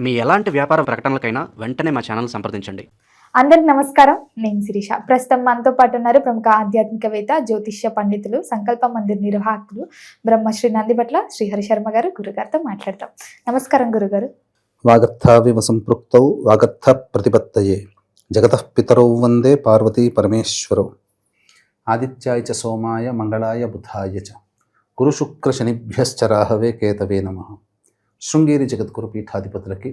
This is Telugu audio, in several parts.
మీ ఎలాంటి వ్యాపార ప్రకటనలకైనా వెంటనే మా ఛానల్ సంప్రదించండి. అందరికి నమస్కారం. నేను శిరీష. ప్రస్తుతం మనతో పాటు ఉన్నారు ప్రముఖ ఆధ్యాత్మికవేత్త జ్యోతిష్య పండితులు సంకల్ప మందిర్ నిర్వాహకులు బ్రహ్మశ్రీ నందిపట్ల శ్రీహరి శర్మ గారు గురుగారితో మాట్లాడతాం. నమస్కారం గురుగారు. వాగర్థావివ సంపృక్తౌ వాగర్థ ప్రతిపత్తయే. జగతః పితరౌ వందే పార్వతీ పరమేశ్వరౌ. ఆదిత్యాయ చ సోమాయ మంగళాయ బుధాయ చ. గురుశుక్ర శనిభ్యశ్చ రాహవే కేతవే నమ. శృంగేరి జగద్గురు పీఠాధిపతులకి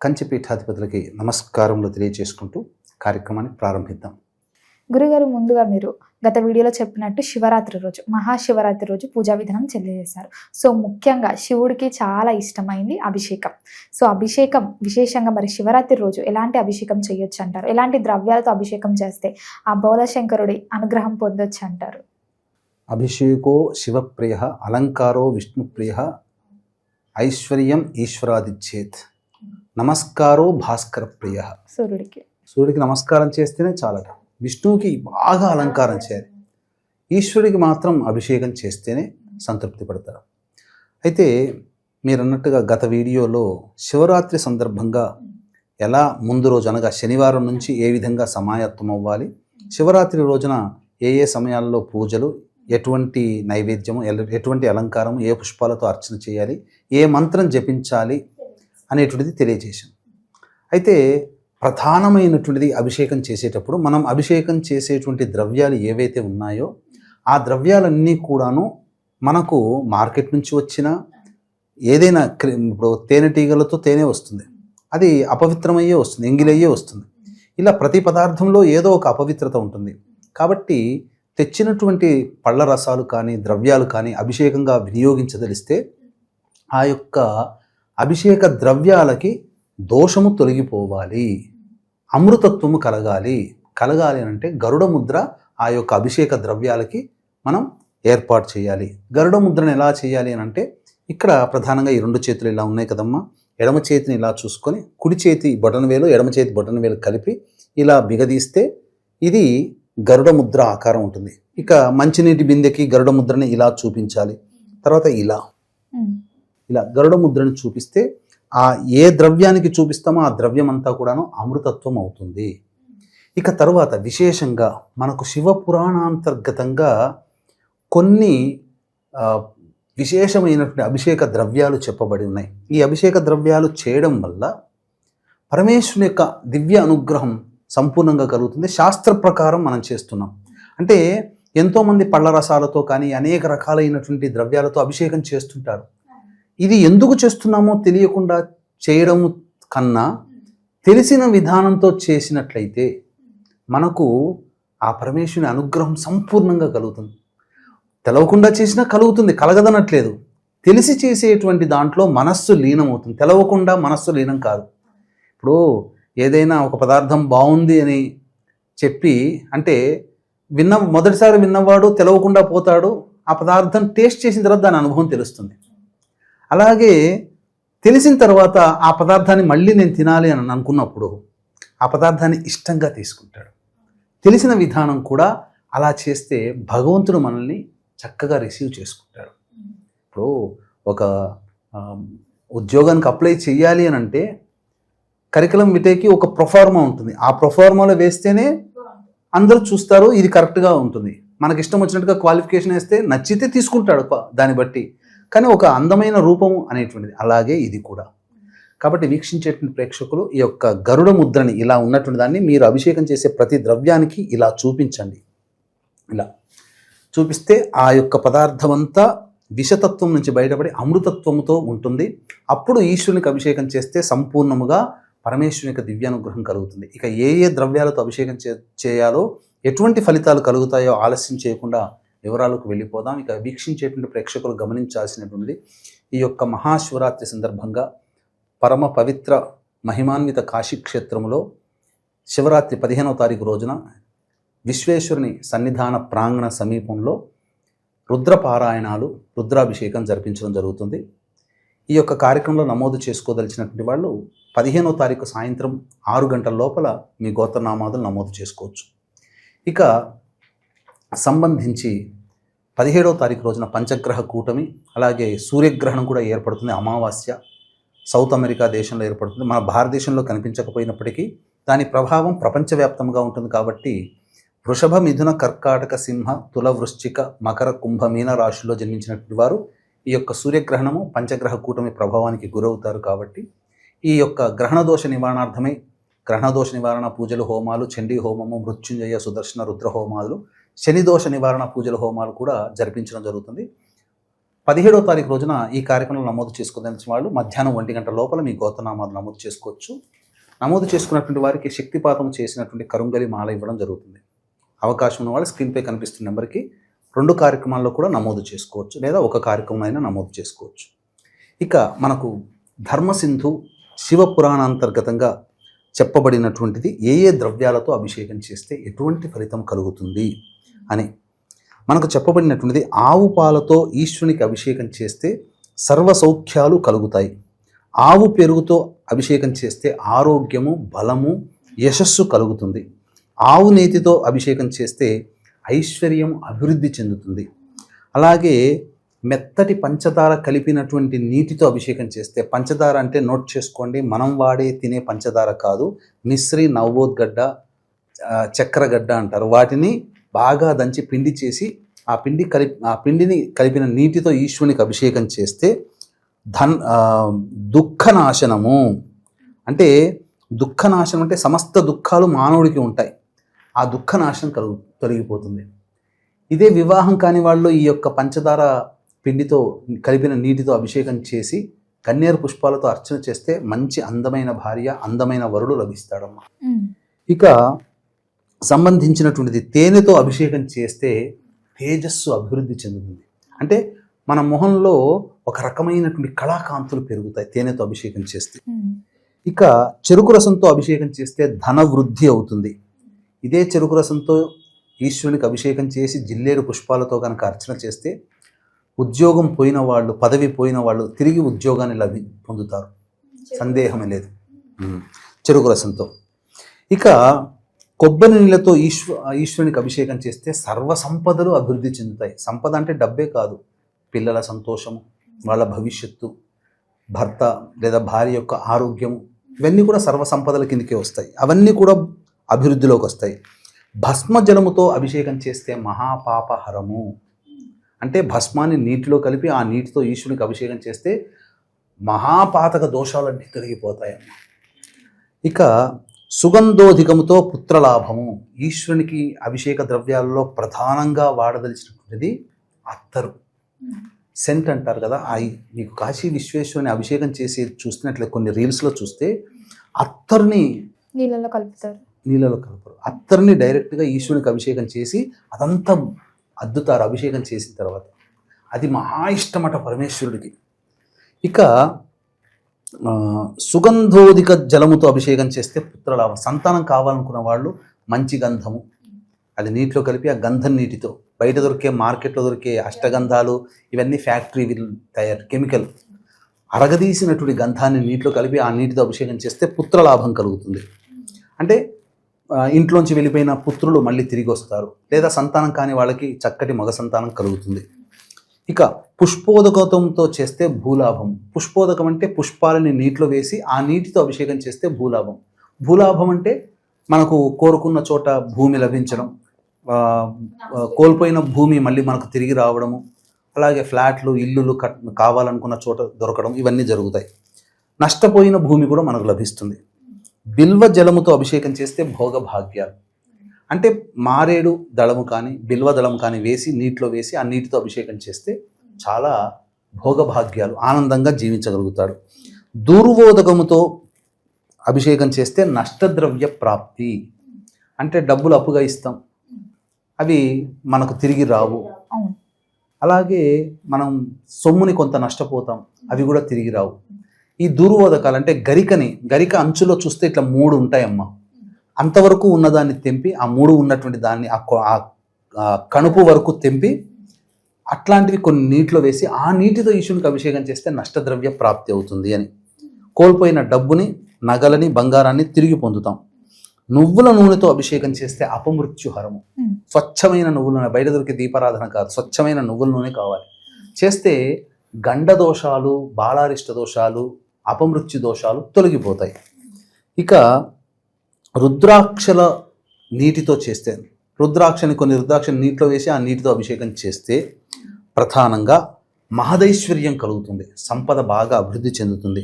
కంచి పీఠాధిపతులకి నమస్కారములు తెలియజేసుకుంటూ కార్యక్రమాన్ని ప్రారంభిద్దాం. గురుగారు ముందుగా మీరు గత వీడియోలో చెప్పినట్టు శివరాత్రి రోజు మహాశివరాత్రి రోజు పూజా విధానం తెలియజేశారు. సో ముఖ్యంగా శివుడికి చాలా ఇష్టమైంది అభిషేకం. సో అభిషేకం విశేషంగా మరి శివరాత్రి రోజు ఎలాంటి అభిషేకం చేయొచ్చు అంటారు ఎలాంటి ద్రవ్యాలతో అభిషేకం చేస్తే ఆ బౌలశంకరుడి అనుగ్రహం పొందొచ్చు అంటారు అభిషేకో శివప్రియ అలంకారో విష్ణుప్రియ ఐశ్వర్యం ఈశ్వరాదిచ్చేత్. నమస్కారో భాస్కర ప్రియ సూర్యుడికి. సూర్యుడికి నమస్కారం చేస్తేనే చాలట. విష్ణువుకి బాగా అలంకారం చేయాలి. ఈశ్వరుడికి మాత్రం అభిషేకం చేస్తేనే సంతృప్తి పడతారు. అయితే మీరు అన్నట్టుగా గత వీడియోలో శివరాత్రి సందర్భంగా ఎలా ముందు రోజు అనగా శనివారం నుంచి ఏ విధంగా సమాయత్తం అవ్వాలి శివరాత్రి రోజున ఏ ఏ సమయాల్లో పూజలు ఎటువంటి నైవేద్యము ఎటువంటి అలంకారం ఏ పుష్పాలతో అర్చన చేయాలి ఏ మంత్రం జపించాలి అనేటువంటిది తెలియజేశాం. అయితే ప్రధానమైనటువంటిది అభిషేకం చేసేటప్పుడు మనం అభిషేకం చేసేటువంటి ద్రవ్యాలు ఏవైతే ఉన్నాయో ఆ ద్రవ్యాలన్నీ కూడాను మనకు మార్కెట్ నుంచి వచ్చిన ఏదైనా క్రి- ఇప్పుడు తేనెటీగలతో తేనె వస్తుంది. అది అపవిత్రమయ్యే వస్తుంది ఎంగిలయ్యే వస్తుంది. ఇలా ప్రతి పదార్థంలో ఏదో ఒక అపవిత్రత ఉంటుంది. కాబట్టి తెచ్చినటువంటి పళ్ళ రసాలు కానీ ద్రవ్యాలు కానీ అభిషేకంగా వినియోగించదలిస్తే ఆ యొక్క అభిషేక ద్రవ్యాలకి దోషము తొలగిపోవాలి. అమృతత్వము కలగాలి. కలగాలి అని అంటే గరుడ ముద్ర ఆ యొక్క అభిషేక ద్రవ్యాలకి మనం ఏర్పాటు చేయాలి. గరుడ ముద్రను ఎలా చేయాలి అని అంటే ఇక్కడ ప్రధానంగా ఈ రెండు చేతులు ఇలా ఉన్నాయి కదమ్మా. ఎడమ చేతిని ఇలా చూసుకొని కుడి చేతి బటన్ వేలు ఎడమ చేతి బటన్ వేలు కలిపి ఇలా బిగదీస్తే ఇది గరుడ ముద్ర ఆకారం ఉంటుంది. ఇక మంచినీటి బిందెకి గరుడ ముద్రని ఇలా చూపించాలి. తర్వాత ఇలా. ఇలా గరుడ ముద్రను చూపిస్తే ఆ ఏ ద్రవ్యానికి చూపిస్తామో ఆ ద్రవ్యం అంతా కూడాను అమృతత్వం అవుతుంది. ఇక తరువాత విశేషంగా మనకు శివ పురాణాంతర్గతంగా కొన్ని విశేషమైనటువంటి అభిషేక ద్రవ్యాలు చెప్పబడి ఉన్నాయి. ఈ అభిషేక ద్రవ్యాలు చేయడం వల్ల పరమేశ్వరుని యొక్క దివ్య అనుగ్రహం సంపూర్ణంగా కలుగుతుంది. శాస్త్ర ప్రకారం మనం చేస్తున్నాం. అంటే ఎంతోమంది పళ్ళ రసాలతో కానీ అనేక రకాలైనటువంటి ద్రవ్యాలతో అభిషేకం చేస్తుంటారు. ఇది ఎందుకు చేస్తున్నామో తెలియకుండా చేయడం కన్నా తెలిసిన విధానంతో చేసినట్లయితే మనకు ఆ పరమేశ్వరుని అనుగ్రహం సంపూర్ణంగా కలుగుతుంది. తెలవకుండా చేసినా కలుగుతుంది కలగదనట్లేదు. తెలిసి చేసేటువంటి దాంట్లో మనస్సు లీనమవుతుంది. తెలవకుండా మనస్సు లీనం కాదు. ఇప్పుడు ఏదైనా ఒక పదార్థం బాగుంది అని చెప్పి అంటే విన్న మొదటిసారి విన్నవాడు తెలవకుండా పోతాడు ఆ పదార్థం టేస్ట్ చేసిన తర్వాత దాని అనుభవం తెలుస్తుంది. అలాగే తెలిసిన తర్వాత ఆ పదార్థాన్ని మళ్ళీ నేను తినాలి అని అనుకున్నప్పుడు ఆ పదార్థాన్ని ఇష్టంగా తీసుకుంటాడు. తెలిసిన విధానం కూడా అలా చేస్తే భగవంతుడు మనల్ని చక్కగా రిసీవ్ చేసుకుంటాడు. ఇప్పుడు ఒక ఉద్యోగానికి అప్లై చేయాలి అని అంటే కరికులం విటేకి ఒక ప్రొఫార్మా ఉంటుంది. ఆ ప్రొఫార్మాలో వేస్తేనే అందరూ చూస్తారు ఇది కరెక్ట్గా ఉంటుంది. మనకి ఇష్టం వచ్చినట్టుగా క్వాలిఫికేషన్ వేస్తే నచ్చితే తీసుకుంటాడు దాన్ని బట్టి. కానీ ఒక అందమైన రూపము అనేటువంటిది. అలాగే ఇది కూడా. కాబట్టి వీక్షించేటువంటి ప్రేక్షకులు ఈ యొక్క గరుడ ముద్రని ఇలా ఉన్నటువంటి దాన్ని మీరు అభిషేకం చేసే ప్రతి ద్రవ్యానికి ఇలా చూపించండి. ఇలా. చూపిస్తే ఆ యొక్క పదార్థం అంతా విషతత్వం నుంచి బయటపడి అమృతత్వంతో ఉంటుంది. అప్పుడు ఈశ్వరునికి అభిషేకం చేస్తే సంపూర్ణముగా పరమేశ్వరుని యొక్క దివ్యానుగ్రహం కలుగుతుంది. ఇక ఏ ఏ ద్రవ్యాలతో అభిషేకం చే చేయాలో ఎటువంటి ఫలితాలు కలుగుతాయో ఆలస్యం చేయకుండా వివరాలకు వెళ్ళిపోదాం. ఇక వీక్షించేటువంటి ప్రేక్షకులు గమనించాల్సినటువంటిది ఈ యొక్క మహాశివరాత్రి సందర్భంగా పరమ పవిత్ర మహిమాన్విత కాశీక్షేత్రంలో శివరాత్రి పదిహేనవ తారీఖు రోజున విశ్వేశ్వరుని సన్నిధాన ప్రాంగణ సమీపంలో రుద్రపారాయణాలు రుద్రాభిషేకం జరిపించడం జరుగుతుంది. ఈ యొక్క కార్యక్రమంలో నమోదు చేసుకోదలిచినటువంటి వాళ్ళు పదిహేనో తారీఖు సాయంత్రం ఆరు గంటల లోపల మీ గోత్రనామాదులు నమోదు చేసుకోవచ్చు. ఇక సంబంధించి పదిహేడవ తారీఖు రోజున పంచగ్రహ కూటమి అలాగే సూర్యగ్రహణం కూడా ఏర్పడుతుంది అమావాస్య సౌత్ అమెరికా దేశంలో ఏర్పడుతుంది. మన భారతదేశంలో కనిపించకపోయినప్పటికీ దాని ప్రభావం ప్రపంచవ్యాప్తంగా ఉంటుంది కాబట్టి వృషభ మిథున కర్కాటక సింహ తుల వృశ్చిక మకర కుంభ మీన రాశుల్లో జన్మించినటువంటి వారు ఈ యొక్క సూర్యగ్రహణము పంచగ్రహ కూటమి ప్రభావానికి గురవుతారు కాబట్టి ఈ యొక్క గ్రహణ దోష గ్రహణదోష గ్రహణ దోష నివారణ పూజలు హోమాలు చండీ హోమము మృత్యుంజయ సుదర్శన రుద్ర హోమాలు శని దోష నివారణ పూజల హోమాలు కూడా జరిపించడం జరుగుతుంది. పదిహేడో తారీఖు రోజున ఈ కార్యక్రమంలో నమోదు చేసుకుందని వాళ్ళు మధ్యాహ్నం ఒంటి గంట లోపల మీ గోతనామాలు నమోదు చేసుకోవచ్చు. నమోదు చేసుకున్నటువంటి వారికి శక్తిపాతం చేసినటువంటి కరుంగలి మాల ఇవ్వడం జరుగుతుంది. అవకాశం ఉన్న వాళ్ళు స్క్రీన్పై కనిపిస్తున్న నెంబర్కి రెండు కార్యక్రమాల్లో కూడా నమోదు చేసుకోవచ్చు లేదా ఒక కార్యక్రమం అయినా నమోదు చేసుకోవచ్చు. ఇక మనకు ధర్మసింధు శివ పురాణాంతర్గతంగా చెప్పబడినటువంటిది ఏ ఏ ద్రవ్యాలతో అభిషేకం చేస్తే ఎటువంటి ఫలితం కలుగుతుంది? అని. మనకు చెప్పబడినటువంటిది ఆవు పాలతో ఈశ్వరునికి అభిషేకం చేస్తే సర్వ సౌఖ్యాలు కలుగుతాయి. ఆవు పెరుగుతో అభిషేకం చేస్తే ఆరోగ్యము బలము యశస్సు కలుగుతుంది. ఆవు నేతితో అభిషేకం చేస్తే ఐశ్వర్యం అభివృద్ధి చెందుతుంది. అలాగే మెత్తటి పంచదార కలిపినటువంటి నీటితో అభిషేకం చేస్తే పంచదార అంటే నోట్ చేసుకోండి మనం వాడే తినే పంచదార కాదు మిశ్రీ నవోద్గడ్డ చక్కెరగడ్డ అంటారు. వాటిని బాగా దంచి పిండి చేసి ఆ పిండి కలిపి ఆ పిండిని కలిపిన నీటితో ఈశ్వరునికి అభిషేకం చేస్తే ధన్ దుఃఖనాశనము. అంటే దుఃఖనాశనం అంటే సమస్త దుఃఖాలు మానవుడికి ఉంటాయి. ఆ దుఃఖనాశనం కలుగు తొలగిపోతుంది. ఇదే వివాహం కాని వాళ్ళు ఈ యొక్క పంచదార పిండితో కలిపిన నీటితో అభిషేకం చేసి కన్నేరు పుష్పాలతో అర్చన చేస్తే మంచి అందమైన భార్య అందమైన వరుడు లభిస్తాడమ్మా. ఇక సంబంధించినటువంటిది తేనెతో అభిషేకం చేస్తే తేజస్సు అభివృద్ధి చెందుతుంది. అంటే మన మొహంలో ఒక రకమైనటువంటి కళాకాంతులు పెరుగుతాయి తేనెతో అభిషేకం చేస్తే. ఇక చెరుకు రసంతో అభిషేకం చేస్తే ధన వృద్ధి అవుతుంది. ఇదే చెరుకు రసంతో ఈశ్వరునికి అభిషేకం చేసి జిల్లేడు పుష్పాలతో కనుక అర్చన చేస్తే ఉద్యోగం పోయిన వాళ్ళు పదవి పోయిన వాళ్ళు తిరిగి ఉద్యోగాన్ని లభి పొందుతారు. సందేహమే లేదు. చెరుకు రసంతో. ఇక కొబ్బరి నీళ్ళతో ఈశ్వ ఈశ్వరునికి అభిషేకం చేస్తే సర్వ సంపదలు అభివృద్ధి చెందుతాయి. సంపద అంటే డబ్బే కాదు. పిల్లల సంతోషము వాళ్ళ భవిష్యత్తు భర్త లేదా భార్య యొక్క ఆరోగ్యం ఇవన్నీ కూడా సర్వ సంపదల కిందకే వస్తాయి. అవన్నీ కూడా అభివృద్ధిలోకి వస్తాయి. భస్మ జలముతో అభిషేకం చేస్తే మహాపాపహరము. అంటే భస్మాన్ని నీటిలో కలిపి ఆ నీటితో ఈశ్వరునికి అభిషేకం చేస్తే మహాపాతక దోషాలన్నీ తొలగిపోతాయమ్మ. ఇక సుగంధోధికముతో పుత్రలాభము. ఈశ్వరునికి అభిషేక ద్రవ్యాలలో ప్రధానంగా వాడదలిచినటువంటిది అత్తరు. సెంట్ అంటారు కదా ఆ మీకు కాశీ విశ్వేశ్వరుని అభిషేకం చేసి చూస్తున్నట్లే కొన్ని రీల్స్లో చూస్తే అత్తరుని నీళ్ళలో కలుపుతారు. నీళ్ళలో కలపరు అత్తరుని డైరెక్ట్గా ఈశ్వరునికి అభిషేకం చేసి అదంతా అద్దుతారు అభిషేకం చేసిన తర్వాత. అది మహా ఇష్టమట పరమేశ్వరుడికి. ఇక సుగంధోదిక జలముతో అభిషేకం చేస్తే పుత్రలాభం. సంతానం కావాలనుకున్న వాళ్ళు మంచి గంధము. అది నీటిలో కలిపి ఆ గంధం నీటితో బయట దొరికే మార్కెట్లో దొరికే అష్టగంధాలు ఇవన్నీ ఫ్యాక్టరీ తయారు కెమికల్. అరగదీసినటువంటి గంధాన్ని నీటిలో కలిపి ఆ నీటితో అభిషేకం చేస్తే పుత్రలాభం కలుగుతుంది. అంటే ఇంట్లోంచి వెళ్ళిపోయిన పుత్రులు మళ్ళీ తిరిగి వస్తారు. లేదా సంతానం కాని వాళ్ళకి చక్కటి మగ సంతానం కలుగుతుంది. ఇక పుష్పోదకంతో చేస్తే భూలాభం. పుష్పోదకం అంటే పుష్పాలని నీటిలో వేసి ఆ నీటితో అభిషేకం చేస్తే భూలాభం. భూలాభం అంటే మనకు కోరుకున్న చోట భూమి లభించడం కోల్పోయిన భూమి మళ్ళీ మనకు తిరిగి రావడము అలాగే ఫ్లాట్లు ఇల్లులు కట్ కావాలనుకున్న చోట దొరకడం ఇవన్నీ జరుగుతాయి. నష్టపోయిన భూమి కూడా మనకు లభిస్తుంది. బిల్వ జలముతో అభిషేకం చేస్తే భోగ భాగ్యాలు అంటే మారేడు దళము కానీ బిల్వ దళం కానీ వేసి నీటిలో వేసి ఆ నీటితో అభిషేకం చేస్తే చాలా భోగభాగ్యాలు ఆనందంగా జీవించగలుగుతాడు. దుర్వోదకముతో అభిషేకం చేస్తే నష్టద్రవ్య ప్రాప్తి. అంటే డబ్బులు అప్పుగా ఇస్తాం. అవి మనకు తిరిగి రావు. అలాగే మనం సొమ్ముని కొంత నష్టపోతాం. అవి కూడా తిరిగి రావు. ఈ దుర్వోదకాలు అంటే గరికని గరిక అంచులో చూస్తే ఇట్లా మూడు ఉంటాయమ్మా. అంతవరకు ఉన్నదాన్ని తెంపి ఆ మూడు ఉన్నటువంటి దాన్ని ఆ కణుపు వరకు తెంపి అట్లాంటివి కొన్ని నీటిలో వేసి ఆ నీటితో ఈశ్వరునికి అభిషేకం చేస్తే నష్టద్రవ్య ప్రాప్తి అవుతుంది అని. కోల్పోయిన డబ్బుని నగలని బంగారాన్ని తిరిగి పొందుతాం. నువ్వుల నూనెతో అభిషేకం చేస్తే అపమృత్యుహరము. స్వచ్ఛమైన నువ్వుల నూనె బయట దొరికే దీపారాధన కాదు స్వచ్ఛమైన నువ్వుల నూనె కావాలి. చేస్తే గండ దోషాలు బాలారిష్ట దోషాలు అపమృత్యు దోషాలు తొలగిపోతాయి. ఇక రుద్రాక్షల నీటితో చేస్తే రుద్రాక్షని కొన్ని రుద్రాక్షని నీటిలో వేసి ఆ నీటితో అభిషేకం చేస్తే ప్రధానంగా మహదైశ్వర్యం కలుగుతుంది సంపద బాగా అభివృద్ధి చెందుతుంది.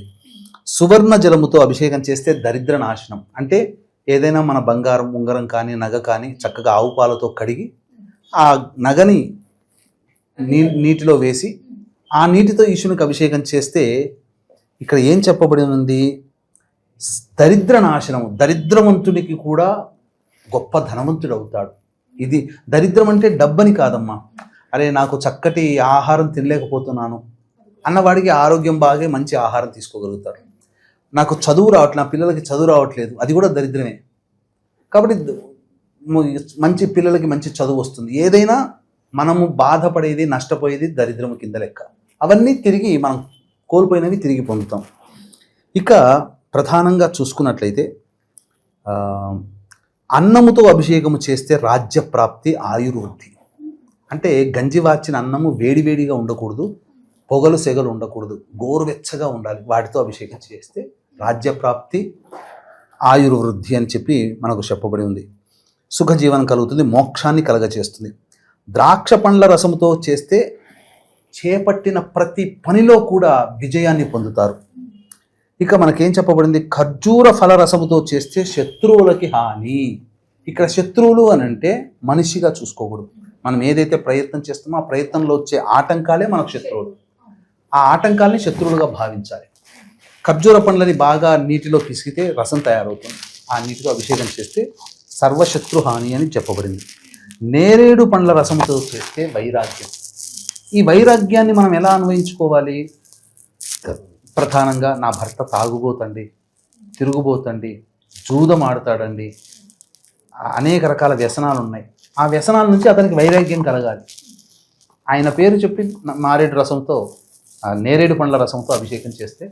సువర్ణ జలముతో అభిషేకం చేస్తే దరిద్ర నాశనం. అంటే ఏదైనా మన బంగారం ఉంగరం కానీ నగ కానీ చక్కగా ఆవు పాలతో కడిగి ఆ నగని నీ నీటిలో వేసి ఆ నీటితో ఈశ్వరునికి అభిషేకం చేస్తే ఇక్కడ ఏం చెప్పబడి ఉంది? దరిద్ర నాశనము దరిద్రవంతునికి కూడా గొప్ప ధనవంతుడు అవుతాడు ఇది దరిద్రం అంటే డబ్బని కాదమ్మా. అరే నాకు చక్కటి ఆహారం తినలేకపోతున్నాను అన్నవాడికి ఆరోగ్యం బాగా మంచి ఆహారం తీసుకోగలుగుతాడు. నాకు చదువు రావట్లేదు నా పిల్లలకి చదువు రావట్లేదు అది కూడా దరిద్రమే. కాబట్టి మంచి పిల్లలకి మంచి చదువు వస్తుంది. ఏదైనా మనము బాధపడేది నష్టపోయేది దరిద్రము కింద లెక్క. అవన్నీ తిరిగి మనం కోల్పోయినవి తిరిగి పొందుతాం. ఇక ప్రధానంగా చూసుకున్నట్లయితే అన్నముతో అభిషేకము చేస్తే రాజ్యప్రాప్తి ఆయుర్వృద్ధి. అంటే గంజివార్చిన అన్నము వేడివేడిగా ఉండకూడదు పొగలు సెగలు ఉండకూడదు గోరువెచ్చగా ఉండాలి వాటితో అభిషేకం చేస్తే రాజ్య ప్రాప్తి ఆయుర్వృద్ధి అని చెప్పి మనకు చెప్పబడి ఉంది. సుఖజీవనం కలుగుతుంది మోక్షాన్ని కలగచేస్తుంది ద్రాక్ష పండ్ల రసముతో చేస్తే చేపట్టిన ప్రతి పనిలో కూడా విజయాన్ని పొందుతారు. ఇక మనకేం చెప్పబడింది? ఖర్జూర ఫల రసముతో చేస్తే శత్రువులకి హాని. ఇక్కడ శత్రువులు అని అంటే మనిషిగా చూసుకోకూడదు. మనం ఏదైతే ప్రయత్నం చేస్తామో ఆ ప్రయత్నంలో వచ్చే ఆటంకాలే మనకు శత్రువులు. ఆ ఆటంకాల్ని శత్రువులుగా భావించాలి. ఖర్జూర పండ్లని బాగా నీటిలో పిసికితే రసం తయారవుతుంది. ఆ నీటితో అభిషేకం చేస్తే సర్వశత్రు హాని అని చెప్పబడింది. నేరేడు పండ్ల రసంతో చేస్తే వైరాగ్యం. ఈ వైరాగ్యాన్ని మనం ఎలా అన్వయించుకోవాలి? ప్రధానంగా నా భర్త తాగుబోతండి తిరుగుబోతండి జూదం ఆడతాడండి అనేక రకాల వ్యసనాలు ఉన్నాయి ఆ వ్యసనాల నుంచి అతనికి వైరాగ్యం కలగాలి. ఆయన పేరు చెప్పి మారేడు రసంతో నేరేడు పండ్ల రసంతో అభిషేకం చేస్తే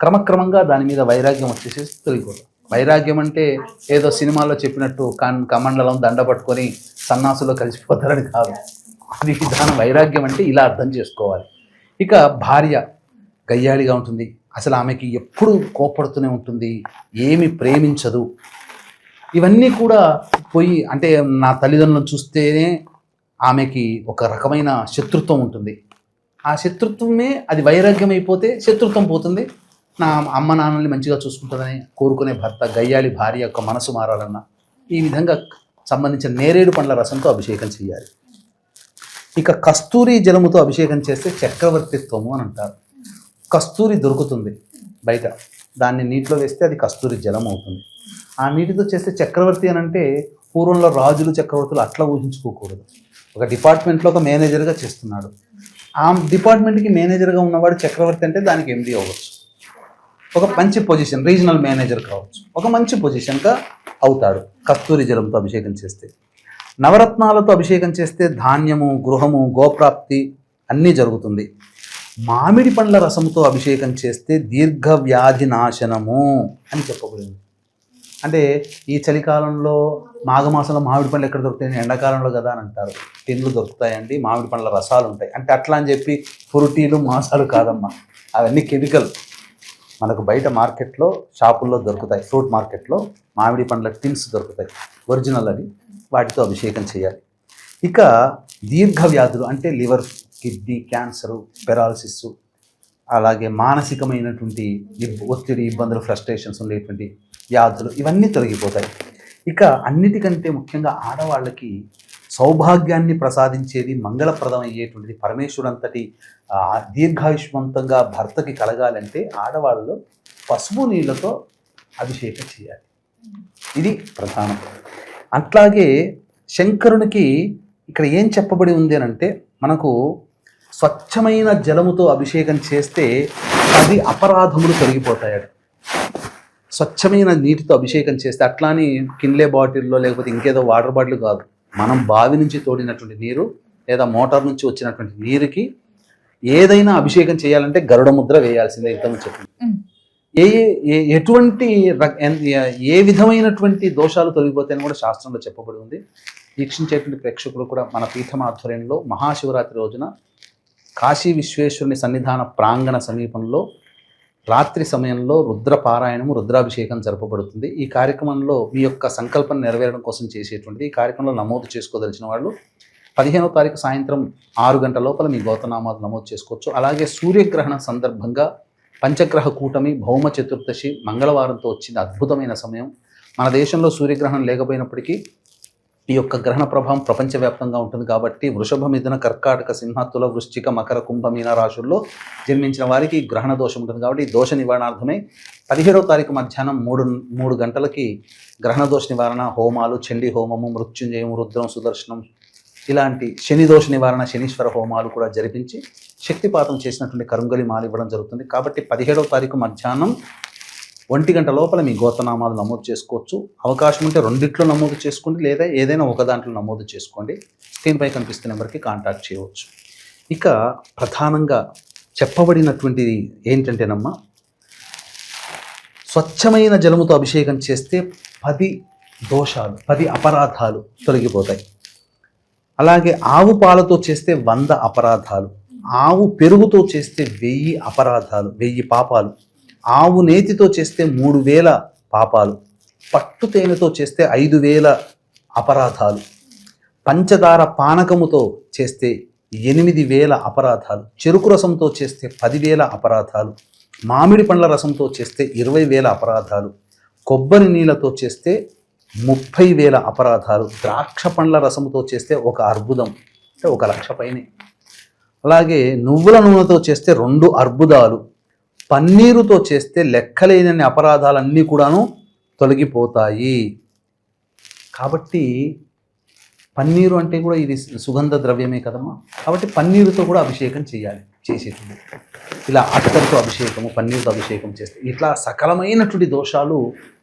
క్రమక్రమంగా దాని మీద వైరాగ్యం వచ్చేసి తొలగిపోతాం వైరాగ్యం అంటే ఏదో సినిమాల్లో చెప్పినట్టు కన్ కమండలం దండ పట్టుకొని సన్నాసులో కలిసిపోతారని కాదు. అది విధానం వైరాగ్యం అంటే ఇలా అర్థం చేసుకోవాలి. ఇక భార్య గయ్యాళిగా ఉంటుంది. అసలు ఆమెకి ఎప్పుడు కోపడుతూనే ఉంటుంది. ఏమి ప్రేమించదు. ఇవన్నీ కూడా పోయి అంటే నా తల్లిదండ్రులను చూస్తేనే ఆమెకి ఒక రకమైన శత్రుత్వం ఉంటుంది. ఆ శత్రుత్వమే అది వైరాగ్యం అయిపోతే శత్రుత్వం పోతుంది. నా అమ్మ నాన్నల్ని మంచిగా చూసుకుంటుందని కోరుకునే భర్త గయ్యాలి భార్య యొక్క మనసు మారాలన్నా ఈ విధంగా సంబంధించిన నేరేడు పండ్ల రసంతో అభిషేకం చేయాలి ఇక కస్తూరి జలముతో అభిషేకం చేస్తే చక్రవర్తిత్వము అని అంటారు. కస్తూరి దొరుకుతుంది బయట. దాన్ని నీటిలో వేస్తే అది కస్తూరి జలం అవుతుంది. ఆ నీటితో చేస్తే చక్రవర్తి అని అంటే పూర్వంలో రాజులు చక్రవర్తులు అట్లా ఊహించుకోకూడదు. ఒక డిపార్ట్మెంట్లో ఒక మేనేజర్గా చేస్తున్నాడు. ఆ డిపార్ట్మెంట్కి మేనేజర్గా ఉన్నవాడు చక్రవర్తి అంటే దానికి ఎండి అవ్వచ్చు. ఒక మంచి పొజిషన్ రీజనల్ మేనేజర్ కావచ్చు. ఒక మంచి పొజిషన్గా అవుతాడు కస్తూరి జలంతో అభిషేకం చేస్తే. నవరత్నాలతో అభిషేకం చేస్తే ధాన్యము గృహము గోప్రాప్తి అన్నీ జరుగుతుంది. మామిడి పండ్ల రసంతో అభిషేకం చేస్తే దీర్ఘ వ్యాధి నాశనము అని చెప్పబడింది. అంటే ఈ చలికాలంలో మాఘమాసంలో మామిడి పండ్లు ఎక్కడ దొరుకుతాయి? ఎండాకాలంలో కదా అని అంటారు. టిన్లు దొరుకుతాయండి మామిడి పండ్ల రసాలు ఉంటాయి. అంటే అట్లా అని చెప్పి ఫ్రూటీలు మాసాలు కాదమ్మా. అవన్నీ కెమికల్. మనకు బయట మార్కెట్లో షాపుల్లో దొరుకుతాయి. ఫ్రూట్ మార్కెట్లో మామిడి పండ్ల టిన్స్ దొరుకుతాయి. ఒరిజినల్ అవి. వాటితో అభిషేకం చేయాలి. ఇక దీర్ఘ వ్యాధులు అంటే లివర్. కిడ్నీ క్యాన్సరు పెరాలసిస్ అలాగే మానసికమైనటువంటి ఒత్తిడి ఇబ్బందులు ఫ్రస్ట్రేషన్స్ ఉండేటువంటి వ్యాధులు ఇవన్నీ తొలగిపోతాయి. ఇక అన్నిటికంటే ముఖ్యంగా ఆడవాళ్ళకి సౌభాగ్యాన్ని ప్రసాదించేది మంగళప్రదం అయ్యేటువంటిది పరమేశ్వరుడంతటి ఆ, దీర్ఘాయుష్మంతంగా భర్తకి కలగాలంటే ఆడవాళ్ళు పసుపు నీళ్ళతో అభిషేకం చేయాలి. ఇది ప్రధానం. అట్లాగే శంకరునికి ఇక్కడ ఏం చెప్పబడి ఉంది అని అంటే మనకు స్వచ్ఛమైన జలముతో అభిషేకం చేస్తే అది అపరాధములు తొలగిపోతాయట. స్వచ్ఛమైన నీటితో అభిషేకం చేస్తే అట్లాని కిన్లే బాటిల్లో లేకపోతే ఇంకేదో వాటర్ బాటిల్ కాదు. మనం బావి నుంచి తోడినటువంటి నీరు లేదా మోటార్ నుంచి వచ్చినటువంటి నీరుకి ఏదైనా అభిషేకం చేయాలంటే గరుడ ముద్ర వేయాల్సిందే ఇంతకు చెప్పింది. ఏ ఏ- ఎటువంటి ఏ విధమైనటువంటి దోషాలు తొలగిపోతాయని కూడా శాస్త్రంలో చెప్పబడి ఉంది. వీక్షించేటువంటి ప్రేక్షకులు కూడా మన పీఠం ఆధ్వర్యంలో మహాశివరాత్రి రోజున కాశీ విశ్వేశ్వరుని సన్నిధాన ప్రాంగణ సమీపంలో రాత్రి సమయంలో రుద్ర పారాయణము రుద్రాభిషేకం జరపబడుతుంది. ఈ కార్యక్రమంలో మీ యొక్క సంకల్పం నెరవేరడం కోసం చేసేటువంటిది. ఈ కార్యక్రమంలో నమోదు చేసుకోదలిచిన వాళ్ళు పదిహేనవ తారీఖు సాయంత్రం ఆరు గంటల లోపల మీ గోతనామాలు నమోదు చేసుకోవచ్చు. అలాగే సూర్యగ్రహణ సందర్భంగా పంచగ్రహ కూటమి భౌమ చతుర్దశి మంగళవారంతో వచ్చింది అద్భుతమైన సమయం. మన దేశంలో సూర్యగ్రహణం లేకపోయినప్పటికీ ఈ యొక్క గ్రహణ ప్రభావం ప్రపంచవ్యాప్తంగా ఉంటుంది కాబట్టి వృషభ మిథున కర్కాటక సింహత్తుల వృశ్చిక మకర కుంభ మీన రాశుల్లో జన్మించిన వారికి గ్రహణ దోషం ఉంటుంది కాబట్టి ఈ దోష నివారణార్థమే పదిహేడవ తారీఖు మధ్యాహ్నం మూడు మూడు గంటలకి గ్రహణ దోష నివారణ హోమాలు చండీ హోమము మృత్యుంజయం రుద్రం సుదర్శనం ఇలాంటి శని దోష నివారణ శనీశ్వర హోమాలు కూడా జరిపించి శక్తిపాతం చేసినటువంటి కరుంగలి మాలు ఇవ్వడం జరుగుతుంది. కాబట్టి పదిహేడవ తారీఖు మధ్యాహ్నం ఒంటి గంట లోపల మీ గోతనామాలు నమోదు చేసుకోవచ్చు. అవకాశం ఉంటే రెండిట్లో నమోదు చేసుకోండి లేదా ఏదైనా ఒక దాంట్లో నమోదు చేసుకోండి. స్క్రీన్పై కనిపిస్తున్న నెంబర్కి కాంటాక్ట్ చేయవచ్చు. ఇక ప్రధానంగా చెప్పబడినటువంటిది ఏంటంటేనమ్మా స్వచ్ఛమైన జలముతో అభిషేకం చేస్తే పది దోషాలు పది అపరాధాలు తొలగిపోతాయి. అలాగే ఆవు పాలతో చేస్తే వంద అపరాధాలు ఆవు పెరుగుతో చేస్తే వెయ్యి అపరాధాలు వెయ్యి పాపాలు ఆవు నేతితో చేస్తే మూడు వేల పాపాలు పట్టు తేనెతో చేస్తే ఐదు వేల అపరాధాలు పంచదార పానకముతో చేస్తే ఎనిమిది వేల అపరాధాలు చెరుకు రసంతో చేస్తే పదివేల అపరాధాలు మామిడి పండ్ల రసంతో చేస్తే ఇరవై వేల అపరాధాలు కొబ్బరి నీళ్ళతో చేస్తే ముప్పై వేల అపరాధాలు ద్రాక్ష పండ్ల రసంతో చేస్తే ఒక అర్బుదం అంటే ఒక లక్ష పైనే. అలాగే నువ్వుల నూనెతో చేస్తే రెండు అర్బుదాలు పన్నీరుతో చేస్తే లెక్కలేనన్ని అపరాధాలన్నీ కూడాను తొలగిపోతాయి. కాబట్టి పన్నీరు అంటే కూడా ఇది సుగంధ ద్రవ్యమే కదమ్మా. కాబట్టి పన్నీరుతో కూడా అభిషేకం చేయాలి చేసేటువంటి ఇలా అత్తరితో అభిషేకము పన్నీరుతో అభిషేకం చేస్తే ఇట్లా సకలమైనటువంటి దోషాలు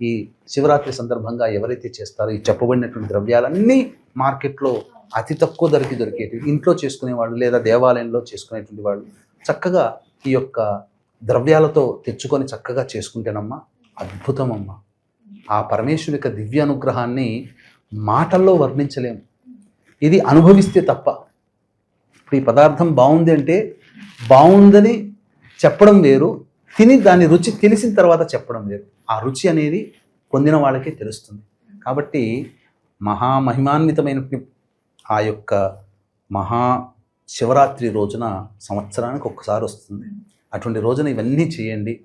ఈ శివరాత్రి సందర్భంగా ఎవరైతే చేస్తారో ఈ చెప్పబడినటువంటి ద్రవ్యాలన్నీ మార్కెట్లో అతి తక్కువ ధరకి దొరికేటివి. ఇంట్లో చేసుకునే వాళ్ళు లేదా దేవాలయంలో చేసుకునేటువంటి వాళ్ళు చక్కగా ఈ యొక్క ద్రవ్యాలతో తెచ్చుకొని చక్కగా చేసుకుంటేనమ్మా అద్భుతమమ్మా. ఆ పరమేశ్వరి యొక్క దివ్య అనుగ్రహాన్ని మాటల్లో వర్ణించలేము. ఇది అనుభవిస్తే తప్ప. ఇప్పుడు ఈ పదార్థం బాగుంది అంటే బాగుందని చెప్పడం వేరు తిని దాని రుచి తెలిసిన తర్వాత చెప్పడం వేరు. ఆ రుచి అనేది పొందిన వాళ్ళకే తెలుస్తుంది. కాబట్టి మహామహిమాన్వితమైన ఆ యొక్క మహా శివరాత్రి రోజున సంవత్సరానికి ఒక్కసారి వస్తుంది. అటువంటి రోజున ఇవన్నీ చేయండి.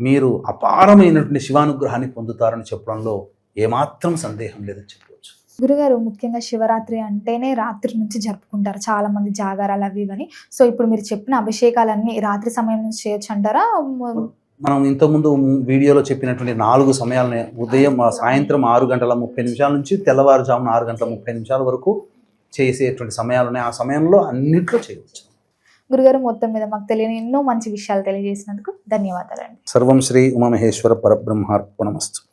మీరు అపారమైనటువంటి శివానుగ్రహాన్ని పొందుతారని చెప్పడంలో ఏమాత్రం సందేహం లేదని చెప్పవచ్చు. గురుగారు ముఖ్యంగా శివరాత్రి అంటేనే రాత్రి నుంచి జరుపుకుంటారు చాలా మంది జాగారాలు అవి ఇవని. సో ఇప్పుడు మీరు చెప్పిన అభిషేకాలన్నీ రాత్రి సమయం నుంచి చేయొచ్చు అంటారా? మనం ఇంతకుముందు వీడియోలో చెప్పినటువంటి నాలుగు సమయాలని ఉదయం సాయంత్రం ఆరు గంటల ముప్పై నిమిషాల నుంచి తెల్లవారుజామున ఆరు గంటల ముప్పై నిమిషాల వరకు చేసేటువంటి సమయాలు ఉన్నాయి ఆ సమయంలో అన్నిట్లో చేయవచ్చు. గురుగారు మొత్తం మీద మాకు తెలియని ఎన్నో మంచి విషయాలు తెలియజేసినందుకు ధన్యవాదాలండి. సర్వం శ్రీ ఉమామహేశ్వర పరబ్రహ్మార్పణమస్తు.